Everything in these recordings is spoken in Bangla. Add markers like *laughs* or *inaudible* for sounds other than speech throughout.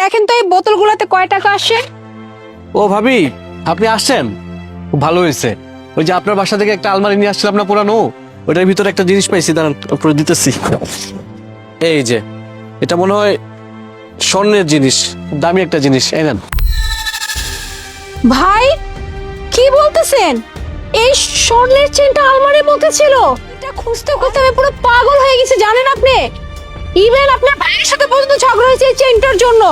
দেখেন তো এই বোতলগুলোতে কয় টাকা আসে? ও ভাবি আপনি আসছেন? খুব ভালো হয়েছে। ওই যে আপনার বাসা থেকে একটা আলমারি নিয়ে আসছিলাম না পুরানো? ওটার ভিতরে একটা জিনিস পাইছি দাঁড়ান দিতেছি। এই যে এটা মনে হয় স্বর্ণের জিনিস খুব দামি একটা জিনিস এই নেন। ভাই কি বলতেছেন? এই স্বর্ণের চেনটা আলমারির মধ্যে ছিল। এটা খুঁজতে খুঁজতে আমি পুরো পাগল হয়ে গেছি জানেন আপনি? ইভেন আপনার ভাইয়ের সাথে পর্যন্ত ঝগড়া হয়েছে এই চেনটার জন্য।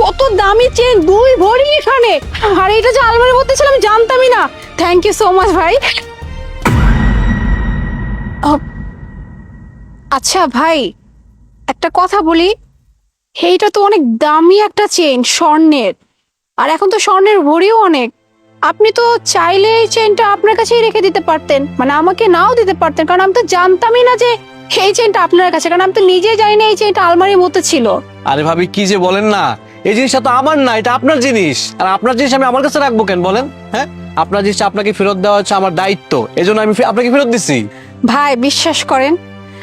কত দামি চেন দুই ভরি এখানে। আর, এটা যে আলমারির মধ্যে ছিল, আমি জানতামই না। থ্যাংক ইউ সো মাচ ভাই। আচ্ছা ভাই, একটা কথা বলি। এইটা তো অনেক দামি একটা চেন স্বর্ণের। আর এখন তো স্বর্ণের ভরিও অনেক। আপনি তো চাইলে এই চেনটা আপনার কাছেই রেখে দিতে পারতেন। মানে আমাকে নাও দিতে পারতেন, কারণ আমি তো জানতামই না যে এই চেনটা আপনার কাছে কারণ আমি তো নিজেই জানি না এই চেনটা আলমারির মধ্যে ছিল। আরে ভাবি কি যে বলেন না? এই জিনিসটা তো আমার না এটা আপনার জিনিস। আর আপনার জিনিস আমি আমার কাছে রাখব কেন বলেন? হ্যাঁ? আপনার জিনিসটা আপনাকে ফেরত দেওয়া হচ্ছে আমার দায়িত্ব। এই জন্য আমি ফে- আপনাকে ফেরত দিচ্ছি ভাই বিশ্বাস করেন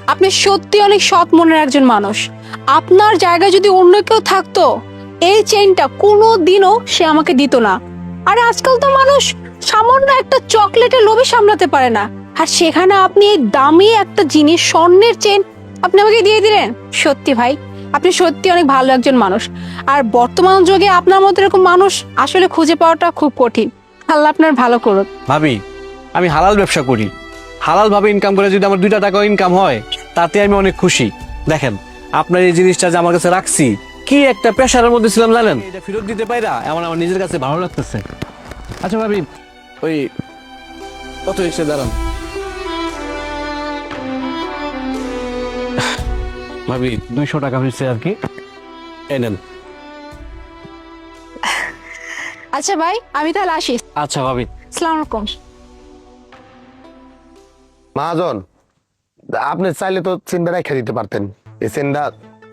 আপনি সত্যি অনেক সৎ মনের একজন মানুষ। আপনার জায়গায় যদি অন্য কেউ থাকতো এই চেনটা কোনো দিনও সে আমাকে দিত না। আর আজকাল তো মানুষ সামান্য একটা চকলেটের লোভে সামলাতে পারে না। আর সেখানে আপনি এই দামি একটা জিনিস স্বর্ণের চেন আপনি আমাকে দিয়ে দিলেন। সত্যি ভাই আপনি সত্যি অনেক ভালো একজন মানুষ। আর বর্তমান যুগে আপনার মতো এরকম মানুষ আসলে খুঁজে পাওয়াটা খুব কঠিন। আল্লাহ আপনার ভালো করুন ভাবি আমি হালাল ব্যবসা করি। হালাল ভাবে ইনকাম করে যদি আমার দুইটা টাকা ইনকাম হয় তাতে আমি অনেক খুশি। দেখেন আপনার এই জিনিসটা যে আমার কাছে রাখছি কি একটা পেশারের মধ্যে ছিলাম জানেন? এটা ফেরত দিতে পাইরা এমন আমার নিজের কাছে ভালো লাগতেছে। আচ্ছা ভাবি ওই কত এসে দাঁড়ান। ভাবি দুইশো টাকা হয়েছে আর কি। এই নেন। আচ্ছা ভাই আমি তাহলে আসি। আচ্ছা ভাবি। আসসালামু আলাইকুম। মহাজন আপনি চাইলে তো চেনটা রেখে দিতে পারতেন। এই চেনটা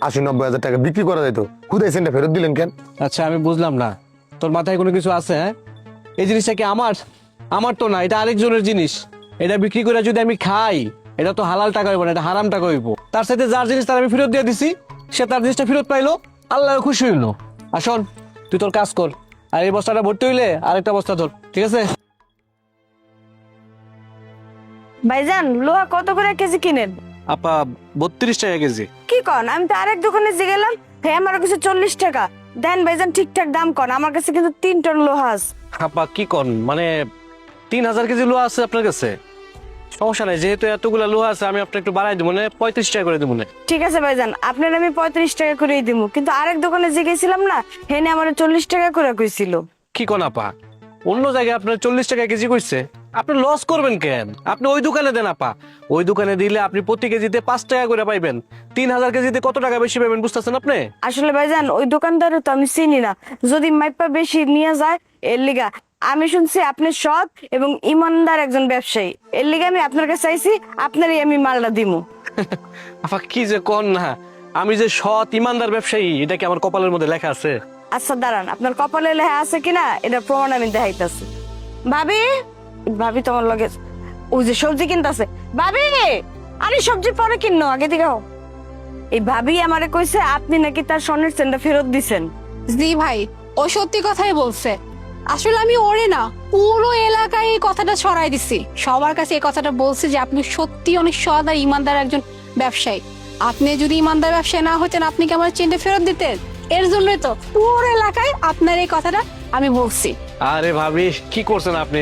আশি নব্বই হাজার টাকা বিক্রি করা যেত। কোথায় চেনটা ফেরত দিলেন কেন? আচ্ছা আমি বুঝলাম না। তোর মাথায় কোনো কিছু আছে হ্যাঁ? এই জিনিসটা কি আমার? আমার তো না এটা আরেকজনের জিনিস। এটা বিক্রি করে যদি আমি খাই এটা তো হালাল টাকা হইব না এটা হারাম টাকা হইব। তার সাথে যার জিনিস তার আমি ফেরত দিয়ে দিছি সে তার জিনিসটা ফেরত পাইলো আল্লাহ খুশি হইল। আর শোন তুই তোর কাজ কর। আর এই বস্তাটা ভর্তি হইলে আরেকটা বস্তা ধর ঠিক আছে? ভাইজান লোহা কত করে কেজি কিনেন? আপা বত্রিশ টাকা কেজি। কি কন আমি তো আরেক দোকানে যে গেলাম হ্যাঁ আমার কাছে চল্লিশ টাকা। দেন ভাইজান ঠিকঠাক দাম কন আমার কাছে কিন্তু তিন টন লোহা আছে। আপা কি কন মানে তিন হাজার কেজি লোহা আছে আপনার কাছে? সমস্যা নাই যেহেতু এতগুলা লোহা আছে আমি আপনার একটু বাড়াই দেবো মানে পঁয়ত্রিশ টাকা করে দেবো না ঠিক আছে ভাইজান আপনার আমি পঁয়ত্রিশ টাকা করেই দিব কিন্তু আরেক দোকানে যে গেছিলাম না হেনে আমার চল্লিশ টাকা করে কইছিল। কি কোন আপা? অন্য জায়গায় আপনার চল্লিশ টাকা কেজি করছে আপনি লস করবেন কেন? আপনি ওই দোকানে দেন আপা। ওই দোকানে দিলে আপনি প্রতি কেজিতে পাঁচ টাকা করে পাইবেন। তিন হাজার কেজিতে কত টাকা বেশি পাবেন বুঝতেছেন আপনি? আসলে ভাইজান ওই দোকানদারে তো আমি চিনি না। যদি মাইপা বেশি নিয়ে যায় এর লিগা আমি শুনছি আপনি সৎ এবং ইমানদার একজন ব্যবসায়ী। এর লিগে আমি আপনার কাছে চাইছি আপনারই আমি মালটা দিমু। *laughs* আপা কি যে কোন না। আমি যে সৎ ইমানদার ব্যবসায়ী এটা কি আমার কপালের মধ্যে লেখা আছে? আচ্ছা দাঁড়ান আপনার কপালে লেখা আছে কিনা এটা প্রমাণ আমি দেখাইতেছি। ভাবি ভাবি তোমার লগে ওই যে সবজি কিনতেছে। ভাবি আরে সবজি পরে কিনো আগে দিকে এই ভাবি আমারে কইছে আপনি নাকি তার স্বর্ণের চেনটা ফেরত দিছেন। জি ভাই ও সত্যি কথাই বলছে। আসলে আমি ওরে না পুরো এলাকায় এই কথাটা ছড়াই দিছি। সবার কাছে এই কথাটা বলছে যে আপনি সত্যি অনেক সৎ আর ইমানদার একজন ব্যবসায়ী। আপনি যদি ইমানদার ব্যবসায়ী না হতেন আপনি কি আমার চেনটা ফেরত দিতেন? এর জন্যই তো পুরো এলাকায় আপনার এই কথাটা আমি বলছি। আরে ভাবি কি করছেন আপনি?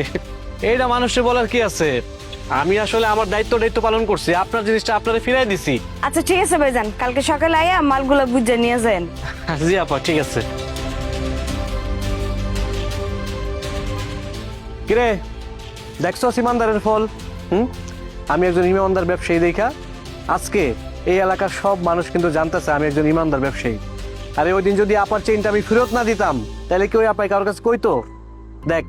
এইটা মানুষের বলার কি আছে? আমি আসলে আমার দায়িত্ব দায়িত্ব পালন করছি। আপনার জিনিসটা আপনারা ফিরাই দিছি। আচ্ছা ঠিক আছে ভাইজান। কালকে সকালে আয়া মালগুলা বুঝে নিয়ে যান জি আপা ঠিক আছে। কিরে, দেখছ ইমানদারের ফল? হুম? আমি একজন ইমানদার ব্যবসায়ী দেখা। আজকে এই এলাকার সব মানুষ কিন্তু জানতেছে আমি একজন ইমানদার ব্যবসায়ী। আরে ওই দিন যদি আপার চেইনটা আমি ফেরত না দিতাম, তাহলে কি ওই আপাই কারোর কাছে কইতো? দেখ,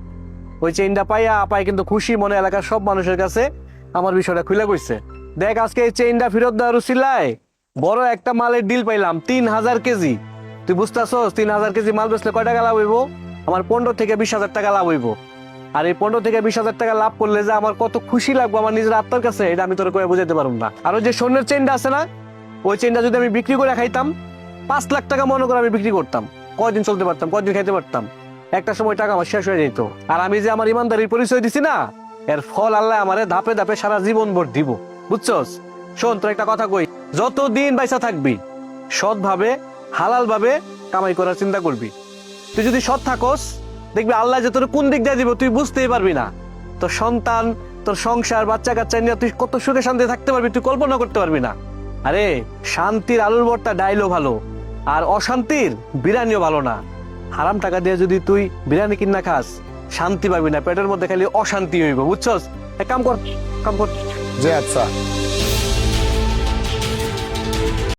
ওই চেইনটা পাইয়া আপাই কিন্তু খুশি মনে এলাকার সব মানুষের কাছে আমার বিষয়টা খুলে কইছে। দেখ, আজকে এই চেইনটা ফেরত দেওয়ার উসিলায় বড় একটা মালের ডিল পাইলাম, তিন হাজার কেজি। তুই বুঝতেছস, তিন হাজার কেজি মাল বেচলে কয় টাকা লাভ হইব? আমার পনেরো থেকে বিশ হাজার টাকা লাভ হইব। আর এই পনেরো থেকে বিশ হাজার টাকা লাভ করলে যে আমার কত খুশি লাগবে আমার নিজের আত্মার কাছে, এটা আমি তোর কয়ে বুঝাতে পারব না। আর ওই যে স্বর্ণের চেনটা আছে না, ওই চেনটা যদি আমি বিক্রি করে খাইতাম, পাঁচ লাখ টাকা মনে করে আমি বিক্রি করতাম। কয়দিন চলতে পারতাম, কয়দিন খাইতে পারতাম। একটা সময় টাকা আমার শেষ হয়ে যেত। আর আমি যে আমার ইমানদারির পরিচয় দিছি না, এর ফল আল্লাহ আমারে ধাপে ধাপে সারা জীবন ভর দিব। বুঝছস? শোন, তোর একটা কথা কই, যতদিন বাইসা থাকবি সৎ ভাবে হালাল ভাবে কামাই করার চিন্তা করবি। তুই যদি সৎ থাকস দেখবি আল্লাহ যে তোর কোন দিক দিয়ে দিব তুই বুঝতেই পারবি না। তোর সন্তান, তোর সংসার বাচ্চা কাচ্চা নিয়ে তুই কত সুখে শান্তি থাকতে পারবি, তুই কল্পনা করতে পারবি না। আরে, শান্তির আলুর ভর্তা ডাইলও ভালো, আর অশান্তির বিরিয়ানিও ভালো না। হারাম টাকা দিয়ে যদি তুই বিরিয়ানি কিনা খাস, শান্তি পাবি না, পেটের মধ্যে খালি অশান্তি হইব, বুঝছস? এক কাম কর কাম কর। যে আচ্ছা।